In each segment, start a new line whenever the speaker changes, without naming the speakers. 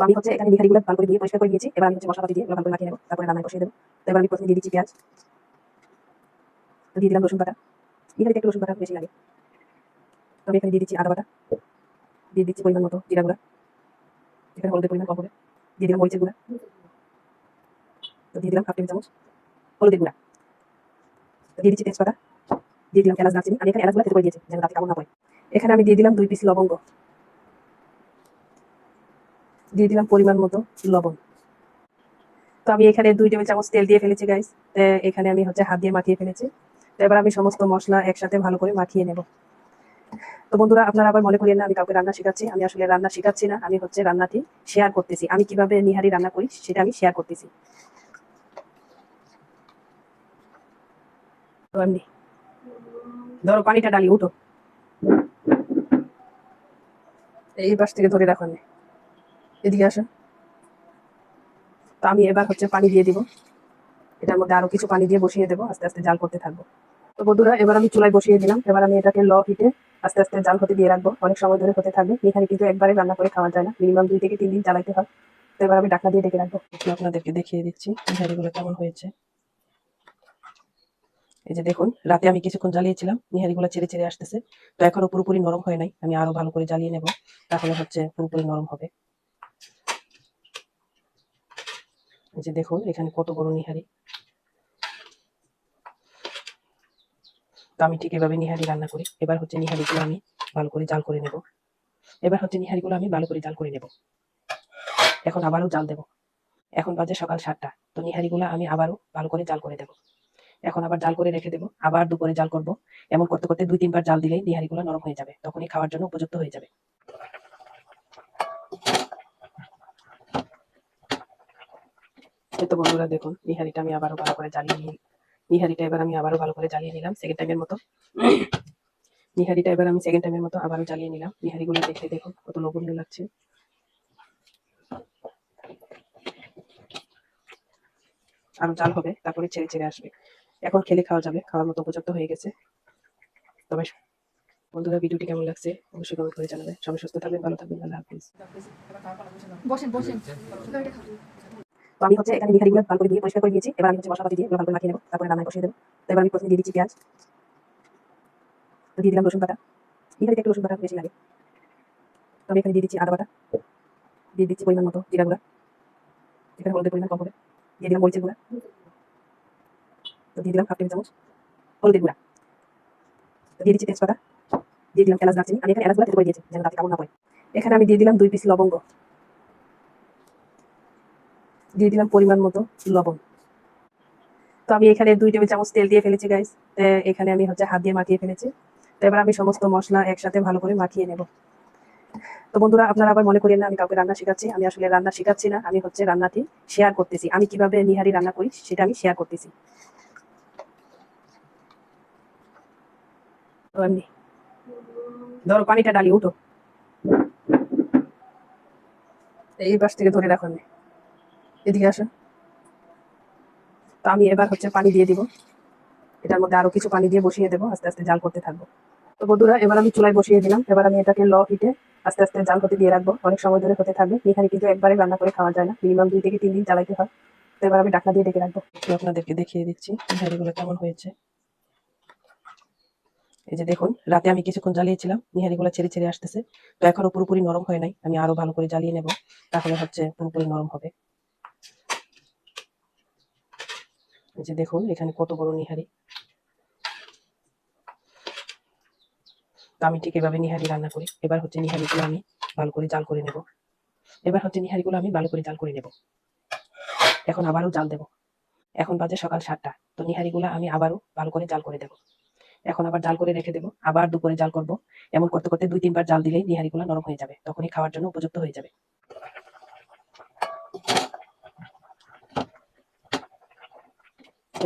তো আমি হচ্ছে এখানে ভালো করে দিয়ে পরিষ্কার করে দিয়েছি এবার আমি হচ্ছে মশলাপাতি দিয়ে ভালো করে মাখিয়ে নেব। তারপরে রান্নায় বসিয়ে দেবো। তো এবার আমি প্রথমে দিয়ে দিচ্ছি পেঁয়াজ। দিয়ে দিলাম রসুন বাটা। একটু রসুন বাটা বেশি লাগে। তো আমি এখানে দিয়ে দিচ্ছি আদা বাটা। দিয়ে দিচ্ছি পরিমাণ মতো জিরা গুঁড়া। এখানে হলুদের পরিমাণ কম হবে। দিয়ে দিলাম মরিচের গুঁড়া। তো দিয়ে দিলাম হাফ টেবিল চামচ হলুদের গুঁড়া। দিয়ে দিচ্ছি তেজপাতা। দিয়ে দিলাম এলাচ আমি এখানে এলাচগুলো করে দিয়েছি, যেন না এখানে আমি দিয়ে দিলাম দুই পিস লবঙ্গ। দিয়ে দিলাম পরিমাণ মতো লবণ। তো আমি এখানে দুই টেবিল চামচ তেল দিয়ে ফেলেছি গাইস এখানে আমি হচ্ছে হাত দিয়ে মাখিয়ে ফেলেছি। তো এবার আমি সমস্ত মশলা একসাথে ভালো করে মাখিয়ে নেব। তো বন্ধুরা, আপনারা আবার মনে করিয়েন না, আমি কাউকে রান্না শেখাচ্ছি, আমি আসলে রান্না শেখাচ্ছি না, আমি হচ্ছে রান্নাটি শেয়ার করতেছি। আমি কীভাবে নিহারি রান্না করি, সেটা আমি শেয়ার করতেছি। ধরো, পানিটা ডালি উঠো। এই পাশ থেকে ধরে রাখো এমনি। এদিকে আসো। তো আমি এবার হচ্ছে পানি দিয়ে দিব। এটার মধ্যে আরও কিছু পানি দিয়ে বসিয়ে দেবো, আস্তে আস্তে জাল করতে থাকব। তো বন্ধুরা, এবার আমি চুলায় বসিয়ে দিলাম। এবার আমি এটাকে ল হিটে আস্তে আস্তে জাল হতে দিয়ে রাখব। অনেক সময় ধরে হতে থাকবে। এখানে কিন্তু একবারে রান্না করে খাওয়া যায় না। মিনিমাম দুই থেকে তিন দিন জ্বালাইতে হয়। তো এবার আমি ডাকনা দিয়ে ডেকে রাখব। আপনাদেরকে দেখিয়ে দিচ্ছি নিহারিগুলো কেমন হয়েছে। এই যে দেখুন, রাতে আমি কিছুক্ষণ জ্বালিয়েছিলাম। নিহারিগুলো ছেড়ে ছেড়ে আসতেছে। তো এখনও পুরোপুরি নরম হয় নাই। আমি আরও ভালো করে জ্বালিয়ে নেব। তাহলে হচ্ছে পুরোপুরি নরম হবে এই যে দেখুন, এখানে কত বড় নিহারি। তো আমি ঠিক এভাবে নিহারি রান্না করি। এবার হচ্ছে নিহারিগুলো আমি ভালো করে জাল করে নেব। এবার হচ্ছে নিহারিগুলো আমি ভালো করে জাল করে নেব। এখন আবারও জাল দেব। এখন বাজে সকাল সাতটা। তো নিহারিগুলো আমি আবারও ভালো করে জাল করে দেব। এখন আবার জাল করে রেখে দেবো। আবার দুপুরে জাল করব। এমন করতে করতে দুই তিনবার জাল দিলেই নিহারিগুলো নরম হয়ে যাবে। তখনই খাওয়ার জন্য উপযুক্ত হয়ে যাবে। তো বন্ধুরা দেখুন নিহারিটা আমি আবারও ভালো করে জ্বালিয়ে নিই। নিহারিটা এবার আমি আবারও ভালো করে জ্বালিয়ে নিলাম সেকেন্ড টাইমের মতো। নিহারিটা এবার আমি সেকেন্ড টাইমের মতো আবারও জ্বালিয়ে নিলাম। নিহারিগুলো দেখে দেখুন কত লোভনীয় লাগছে। আরও জাল হবে তারপরে ছেড়ে ছেড়ে আসবে। এখন খেলে খাওয়া যাবে খাওয়ার মতো উপযুক্ত হয়ে গেছে। তবে বন্ধুরা ভিডিওটি কেমন লাগছে অবশ্যই কমেন্ট করে জানাবে। সবাই সুস্থ থাকবেন ভালো থাকবেন আল্লাহ হাফিজ।
বসেন বসেন।
আমি হচ্ছে এখানে নিহারিগুলো ভালো করে দিয়ে পরিষ্কার করে দিয়েছি। এবার আমি হচ্ছে মশলাপাতি দিয়ে ভালো করে মাখিয়ে নেব, তারপরে রান্নায় বসিয়ে দেবো। তো এবার আমি প্রথমে দিয়ে দিচ্ছি পেঁয়াজ। দিয়ে দিলাম রসুন বাটা। নিহারিতে একটু রসুন বাটা বেশি লাগে। তো আমি এখানে দিয়ে দিচ্ছি আদা বাটা। দিয়ে দিচ্ছি পরিমাণ মতো জিরা গুঁড়া। এখানে হলুদের পরিমাণ কম হবে। দিয়ে দিলাম মরিচের গুঁড়া। তো দিয়ে দিলাম হাফ টেবিল চামচ হলুদের গুঁড়া। দিয়ে দিচ্ছি তেজপাতা। দিয়ে দিলাম এলাচ দারচিনি। আমি এখানে এলাচগুলো তেতে করে দিয়েছি, যেন রাতে কেমন না পড়ে। এখানে আমি দিয়ে দিলাম দুই পিস লবঙ্গ। দিয়ে দিলাম পরিমাণ মতো লবণ। তো আমি এখানে দুই টেবিল চামচ তেল দিয়ে ফেলেছি গাইস এখানে আমি হচ্ছে হাত দিয়ে মাখিয়ে ফেলেছি। তো এবার আমি সমস্ত মশলা একসাথে ভালো করে মাখিয়ে নেব। তো বন্ধুরা, আপনারা আবার মনে করেন না, আমি কাউকে রান্না শেখাচ্ছি, আমি আসলে রান্না শেখাচ্ছি না, আমি হচ্ছে রান্নাটি শেয়ার করতেছি। আমি কীভাবে নিহারি রান্না করি, সেটা আমি শেয়ার করতেছি। ধরো, পানিটা ডালি উঠো। এই পাশ থেকে ধরে রাখো এমনি। এদিকে আসো। তো আমি এবার হচ্ছে পানি দিয়ে দিব। এটার মধ্যে আরও কিছু পানি দিয়ে বসিয়ে দেবো, আস্তে আস্তে জাল করতে থাকব। তো বন্ধুরা, এবার আমি চুলায় বসিয়ে দিলাম। এবার আমি এটাকে ল হিটে আস্তে আস্তে জাল হতে দিয়ে রাখব। অনেক সময় ধরে হতে থাকবে। এখানে কিন্তু একবারে রান্না করে খাওয়া যায় না। মিনিমাম দুই থেকে তিন দিন চালাইতে হয়। তো এবার আমি ডাকনা দিয়ে ডেকে রাখব। আপনাদেরকে দেখিয়ে দিচ্ছি নিহারিগুলো কেমন হয়েছে। এই যে দেখুন, রাতে আমি কিছুক্ষণ জ্বালিয়েছিলাম। নিহারিগুলো ছেড়ে ছেড়ে আসতেছে। তো এখনও পুরোপুরি নরম হয় নাই। আমি আরও ভালো করে জ্বালিয়ে নেব। তাহলে হচ্ছে পুরোপুরি নরম হবে এই যে দেখুন, এখানে কত বড় নিহারি। আমি ঠিক এভাবে নিহারি রান্না করি। এবার হচ্ছে নিহারিগুলো আমি ভালো করে জাল করে নেব। এবার হচ্ছে নিহারিগুলো আমি ভালো করে জাল করে নেব। এখন আবারও জাল দেব। এখন বাজে সকাল সাতটা। তো নিহারিগুলো আমি আবারও ভালো করে জাল করে দেব। এখন আবার জাল করে রেখে দেবো। আবার দুপুরে জাল করব। এমন করতে করতে দুই তিনবার জাল দিলেই নিহারিগুলো নরম হয়ে যাবে। তখনই খাওয়ার জন্য উপযুক্ত হয়ে যাবে।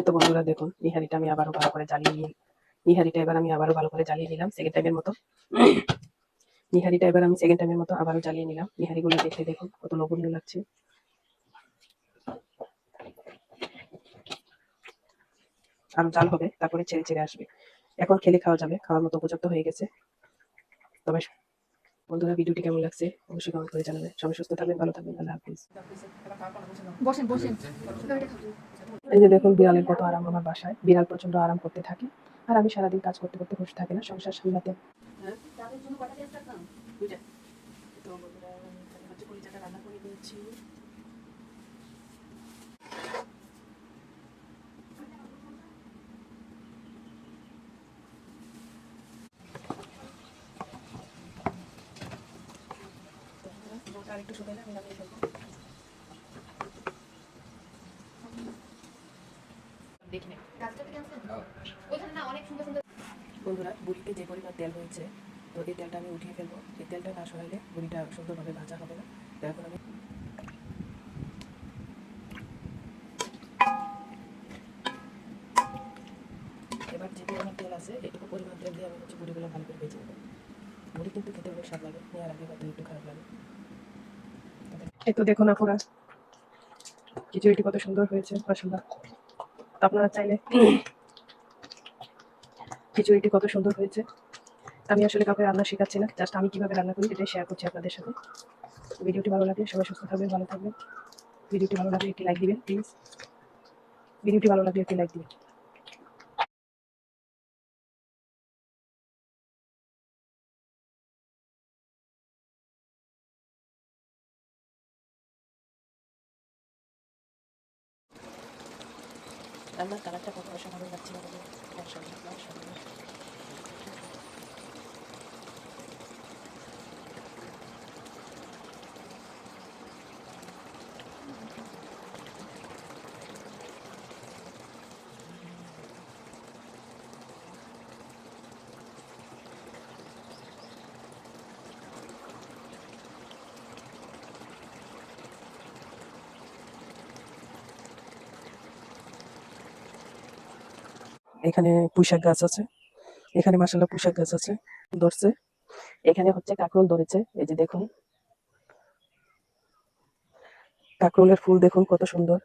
তো বন্ধুরা দেখুন নিহারিটা আমি আবারও ভালো করে জ্বালিয়ে নিই নিহারিটা এবার আমি আবারও ভালো করে জ্বালিয়ে নিলাম সেকেন্ড টাইমের মতো। নিহারিটা এবার আমি সেকেন্ড টাইমের মতো আবারও জ্বালিয়ে নিলাম। নিহারিগুলো দেখে দেখুন কত লোভনীয় লাগছে। আরও জাল হবে তারপরে ছেড়ে ছেড়ে আসবে। এখন খেলে খাওয়া যাবে খাওয়ার মতো উপযুক্ত হয়ে গেছে। তবে বন্ধুরা ভিডিওটি কেমন লাগছে অবশ্যই কমেন্ট করে জানাবেন। সবাই সুস্থ থাকবেন ভালো থাকবেন আল্লাহ হাফিজ।
বসেন বসেন।
এই যে দেখুন বিড়ালের কত আরাম আমার বাসায় বিড়াল প্রচণ্ড আরাম করতে থাকে আর আমি সারাদিন কাজ করতে করতে বসে থাকি না সংসার সামলাতে হ্যাঁ? দুইটা। তো বন্ধুরা, এখানে হচ্ছে কলিজাটা রান্না করে নিয়েছি। তো বন্ধুরা, ঝোলটা আরেকটু শুকাইলে আমি নামিয়ে ফেলব। দেখি না।
ওইখানে না অনেক সুন্দর সুন্দর
বন্ধুরা বুড়িতে যে পরিমাণ তেল হয়েছে তো এই তেলটা আমি উঠিয়ে ফেলব। এই তেলটা না সরাইলে বুড়িটা সুন্দরভাবে ভাজা হবে না। তো এখন আমি এবার যে পরিমাণ তেল আছে এইটুকু পরিমাণ তেল দিয়ে আমি হচ্ছে বুড়িগুলো ভালো করে ভেজে নেব। বুড়ি কিন্তু খেতে অনেক স্বাদ লাগে নেওয়ার আগে হয়তো একটু খারাপ লাগে। এই তো দেখুন আপুরা খিচুড়িটি কত সুন্দর হয়েছে মাসাল্লাহ আপনারা চাইলে খিচুড়িটি কত সুন্দর হয়েছে। আমি আসলে কাউকে রান্না শেখাচ্ছি না জাস্ট আমি কীভাবে রান্না করি এটাই শেয়ার করছি আপনাদের সাথে। ভিডিওটি ভালো লাগলে সবাই সুস্থ থাকবেন, ভালো থাকবেন। ভিডিওটি ভালো লাগলে একটি লাইক দিবেন প্লিজ ভিডিওটি ভালো লাগলে একটি লাইক দিবেন। রান্নার কালারটা কত অসাধারণ লাগছে আমাদের মাশাআল্লাহ, মাশাআল্লাহ। এখানে পুঁইশাক গাছ আছে। এখানে মাসাল্লাহ পুঁইশাক গাছ আছে। ধরছে। এখানে হচ্ছে কাকরোল ধরেছে। এই যে দেখুন। কাকরোলের ফুল দেখুন কত সুন্দর।